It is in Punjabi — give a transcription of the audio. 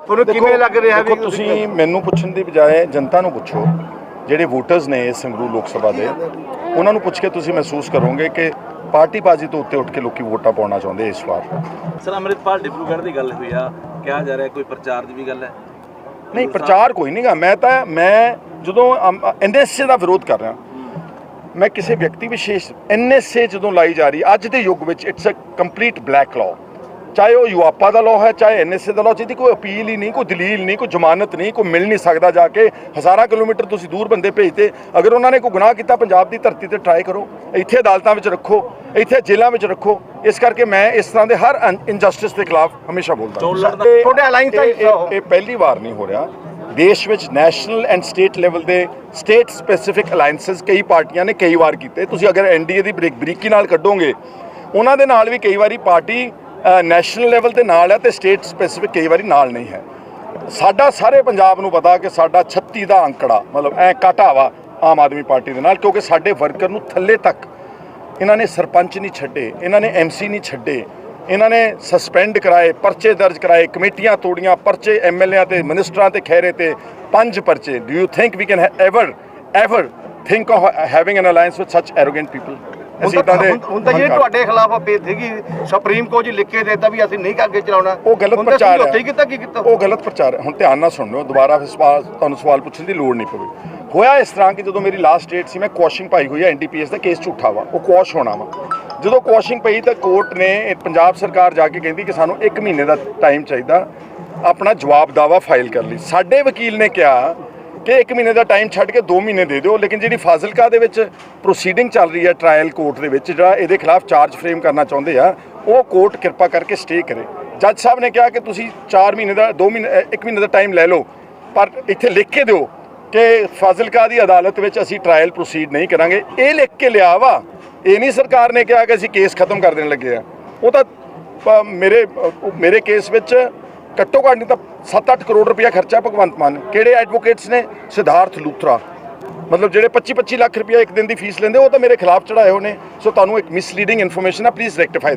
ਤੁਹਾਨੂੰ ਕਿਵੇਂ ਲੱਗ ਰਿਹਾ ਵੀ ਦੇਖੋ ਤੁਸੀਂ ਮੈਨੂੰ ਪੁੱਛਣ ਦੀ ਬਜਾਏ ਜਨਤਾ ਨੂੰ ਪੁੱਛੋ ਜਿਹੜੇ ਵੋਟਰਸ ਨੇ ਇਸ ਸੰਗਰੂਰ ਲੋਕ ਸਭਾ ਦੇ ਉਹਨਾਂ ਨੂੰ ਪੁੱਛ ਕੇ ਤੁਸੀਂ ਮਹਿਸੂਸ ਕਰੋਗੇ ਕਿ ਪਾਰਟੀ ਬਾਜੀ ਤੋਂ ਉੱਤੇ ਉੱਠ ਕੇ ਲੋਕੀ ਵੋਟਾਂ ਪਾਉਣਾ ਚਾਹੁੰਦੇ ਇਸ ਵਾਰ। ਸਰ ਅੰਮ੍ਰਿਤਪਾਲ ਡਿਬਰੂਗੜ੍ਹ ਦੀ ਗੱਲ ਹੋਈ ਆ। ਕਿਹਾ ਜਾ ਰਿਹਾ ਕੋਈ ਪ੍ਰਚਾਰ ਦੀ ਵੀ ਗੱਲ ਹੈ? ਨਹੀਂ ਪ੍ਰਚਾਰ ਕੋਈ ਨਹੀਂਗਾ ਮੈਂ ਤਾਂ ਮੈਂ ਜਦੋਂ ਐਨਐਸਏ ਦਾ ਵਿਰੋਧ ਕਰ ਰਿਹਾ ਮੈਂ ਕਿਸੇ ਵਿਅਕਤੀ ਵਿਸ਼ੇਸ਼ ਐਨਐਸਏ ਜਦੋਂ ਲਾਈ ਜਾ ਰਹੀ ਅੱਜ ਦੇ ਯੁੱਗ ਵਿੱਚ it's a complete black law ਚਾਹੇ ਉਹ ਯੂਆਪਾ ਦਾ ਲਾਅ ਹੈ ਚਾਹੇ ਐਨਐਸਏ ਦਾ ਲਾਅ ਜਿਹਦੀ ਕੋਈ ਅਪੀਲ ਹੀ ਨਹੀਂ ਕੋਈ ਦਲੀਲ ਨਹੀਂ ਕੋਈ ਜ਼ਮਾਨਤ ਨਹੀਂ ਕੋਈ ਮਿਲ ਨਹੀਂ ਸਕਦਾ ਜਾ ਕੇ ਹਜ਼ਾਰਾਂ ਕਿਲੋਮੀਟਰ ਤੁਸੀਂ ਦੂਰ ਬੰਦੇ ਭੇਜਦੇ ਅਗਰ ਉਹਨਾਂ ਨੇ ਕੋਈ ਗੁਨਾਹ ਕੀਤਾ ਪੰਜਾਬ ਦੀ ਧਰਤੀ ਤੇ ਟਰਾਈ ਕਰੋ ਇੱਥੇ ਅਦਾਲਤਾਂ ਵਿੱਚ ਰੱਖੋ ਇੱਥੇ ਜੇਲ੍ਹਾਂ ਵਿੱਚ ਰੱਖੋ ਇਸ ਕਰਕੇ ਮੈਂ ਇਸ ਤਰ੍ਹਾਂ ਦੇ ਹਰ ਇਨਜਸਟਿਸ ਦੇ ਖਿਲਾਫ ਹਮੇਸ਼ਾ ਬੋਲਦਾ ਤੁਹਾਡੇ alliance ਦਾ ਇਹ- ਪਹਿਲੀ ਵਾਰ ਨਹੀਂ ਹੋ ਰਿਹਾ। ਦੇਸ਼ ਵਿੱਚ ਨੈਸ਼ਨਲ ਐਂਡ ਸਟੇਟ ਲੈਵਲ ਦੇ ਸਟੇਟ ਸਪੈਸੀਫਿਕ ਅਲਾਈਅੰਸਸ ਕਈ ਪਾਰਟੀਆਂ ਨੇ ਕਈ ਵਾਰ ਕੀਤੇ। ਤੁਸੀਂ ਅਗਰ ਐਨਡੀਏ ਦੀ ਬਰੀਕ ਬਰੀਕੀ ਨਾਲ ਕੱਢੋਗੇ ਉਹਨਾਂ ਦੇ ਨਾਲ ਵੀ ਕਈ ਵਾਰੀ ਪਾਰਟੀ ਨੈਸ਼ਨਲ ਲੈਵਲ ਤੇ ਨਾਲ ਹੈ ਤੇ ਸਟੇਟ ਸਪੈਸੀਫਿਕ ਕਈ ਵਾਰੀ ਨਾਲ ਨਹੀਂ ਹੈ। ਸਾਡਾ ਸਾਰੇ ਪੰਜਾਬ ਨੂੰ ਪਤਾ ਕਿ ਸਾਡਾ 36 ਦਾ ਅੰਕੜਾ, ਮਤਲਬ ਐ ਕਾਟਾ ਵਾ ਆਮ ਆਦਮੀ ਪਾਰਟੀ ਦੇ ਨਾਲ, ਕਿਉਂਕਿ ਸਾਡੇ ਵਰਕਰ ਨੂੰ ਥੱਲੇ ਤੱਕ ਇਹਨਾਂ ਨੇ ਸਰਪੰਚ ਨਹੀਂ ਛੱਡੇ, ਇਹਨਾਂ ਨੇ ਐਮਸੀ ਨਹੀਂ ਛੱਡੇ, ਇਹਨਾਂ ਨੇ ਸਸਪੈਂਡ ਕਰਾਏ, ਪਰਚੇ ਦਰਜ ਕਰਾਏ, ਕਮੇਟੀਆਂ ਤੋੜੀਆਂ, ਪਰਚੇ ਐਮਐਲਏਆਂ ਤੇ ਮਿਨਿਸਟਰਾਂ ਤੇ ਖਹਿਰੇ ਤੇ, ਪੰਜ ਪਰਚੇ। Do you think we can ever ever think of having an alliance with such arrogant people ਅਸੀਂ ਤਾਂ ਦੇ ਹੁਣ- ਤਾਂ ਜਿਹੜੇ ਤੁਹਾਡੇ ਖਿਲਾਫ ਅਪੀਲ ਸੀਗੀ ਸੁਪਰੀਮ ਕੋਰਟ ਜੀ ਲਿਖ ਕੇ ਦੇਤਾ ਵੀ ਅਸੀਂ ਨਹੀਂ ਅੱਗੇ ਚਲਾਉਣਾ। ਉਹ ਗਲਤ ਪ੍ਰਚਾਰ ਹੈ ਕੀਤਾ ਕੀ ਕੀਤਾ? ਉਹ ਗਲਤ ਪ੍ਰਚਾਰ ਹੈ ਹੁਣ ਧਿਆਨ ਨਾਲ ਸੁਣ ਲਿਓ ਦੁਬਾਰਾ ਫਿਰ ਸਵਾਲ ਤੁਹਾਨੂੰ ਸਵਾਲ ਪੁੱਛਣ ਦੀ ਲੋੜ ਨਹੀਂ ਪਵੇ ਹੋਇਆ ਇਸ ਤਰ੍ਹਾਂ ਕਿ ਜਦੋਂ ਮੇਰੀ ਲਾਸਟ ਡੇਟ ਸੀ ਮੈਂ ਕੁਐਸ਼ਿੰਗ ਪਾਈ ਹੋਈ ਹੈ ਐਨਡੀਪੀਐਸ ਦਾ ਕੇਸ ਝੂਠਾ ਵਾ ਉਹ ਕੁਐਸ਼ ਹੋਣਾ ਵਾ। ਜਦੋਂ ਕੁਐਸ਼ਿੰਗ ਪਈ ਤਾਂ ਕੋਰਟ ਨੇ ਪੰਜਾਬ ਸਰਕਾਰ ਜਾ ਕੇ ਕਹਿੰਦੀ ਕਿ ਸਾਨੂੰ 1 ਮਹੀਨੇ ਦਾ ਟਾਈਮ ਚਾਹੀਦਾ ਆਪਣਾ ਜਵਾਬ ਦਾਵਾ ਫਾਈਲ ਕਰ ਲਈ। ਸਾਡੇ ਵਕੀਲ ਨੇ ਕਿਹਾ ਕਿ 1 ਮਹੀਨੇ ਦਾ ਟਾਈਮ ਛੱਡ ਕੇ 2 ਮਹੀਨੇ ਦੇ ਦਿਓ, ਲੇਕਿਨ ਜਿਹੜੀ ਫਾਜ਼ਿਲਕਾ ਦੇ ਵਿੱਚ ਪ੍ਰੋਸੀਡਿੰਗ ਚੱਲ ਰਹੀ ਹੈ ਟ੍ਰਾਇਲ ਕੋਰਟ ਦੇ ਵਿੱਚ, ਜਿਹੜਾ ਇਹਦੇ ਖਿਲਾਫ ਚਾਰਜ ਫਰੇਮ ਕਰਨਾ ਚਾਹੁੰਦੇ ਆ, ਉਹ ਕੋਰਟ ਕਿਰਪਾ ਕਰਕੇ ਸਟੇ ਕਰੇ। ਜੱਜ ਸਾਹਿਬ ਨੇ ਕਿਹਾ ਕਿ ਤੁਸੀਂ 4 ਮਹੀਨੇ ਦਾ 2 ਮਹੀਨੇ 1 ਮਹੀਨੇ ਦਾ ਟਾਈਮ ਲੈ ਲਓ, ਪਰ ਇੱਥੇ ਲਿਖ ਕੇ ਦਿਓ ਕਿ ਫਾਜ਼ਿਲਕਾ ਦੀ ਅਦਾਲਤ ਵਿੱਚ ਅਸੀਂ ਟ੍ਰਾਇਲ ਪ੍ਰੋਸੀਡ ਨਹੀਂ ਕਰਾਂਗੇ। ਇਹ ਲਿਖ ਕੇ ਲਿਆ ਵਾ। ਇਹ ਨਹੀਂ ਸਰਕਾਰ ਨੇ ਕਿਹਾ ਕਿ ਅਸੀਂ ਕੇਸ ਖਤਮ ਕਰ ਦੇਣ ਲੱਗੇ ਆ। ਉਹ ਤਾਂ ਮੇਰੇ ਮੇਰੇ ਕੇਸ ਵਿੱਚ ਘੱਟੋ ਘੱਟ ਨਹੀਂ ਤਾਂ 7-8 ਕਰੋੜ ਰੁਪਇਆ ਖਰਚਾ ਭਗਵੰਤ ਮਾਨ ਕਿਹੜੇ ਐਡਵੋਕੇਟਸ ਨੇ? ਸਿਧਾਰਥ ਲੂਥਰਾ। ਮਤਲਬ ਜਿਹੜੇ 25-25 ਲੱਖ ਰੁਪਇਆ ਇੱਕ ਦਿਨ ਦੀ ਫੀਸ ਲੈਂਦੇ, ਉਹ ਤਾਂ ਮੇਰੇ ਖਿਲਾਫ ਚੜਾਏ ਹੋਣੇ ਸੋ ਤੁਹਾਨੂੰ ਇੱਕ ਮਿਸਲੀਡਿੰਗ ਇਨਫੋਰਮੇਸ਼ਨ ਆ ਪਲੀਜ਼ ਰੈਕਟੀਫਾਈ ਦੈਟ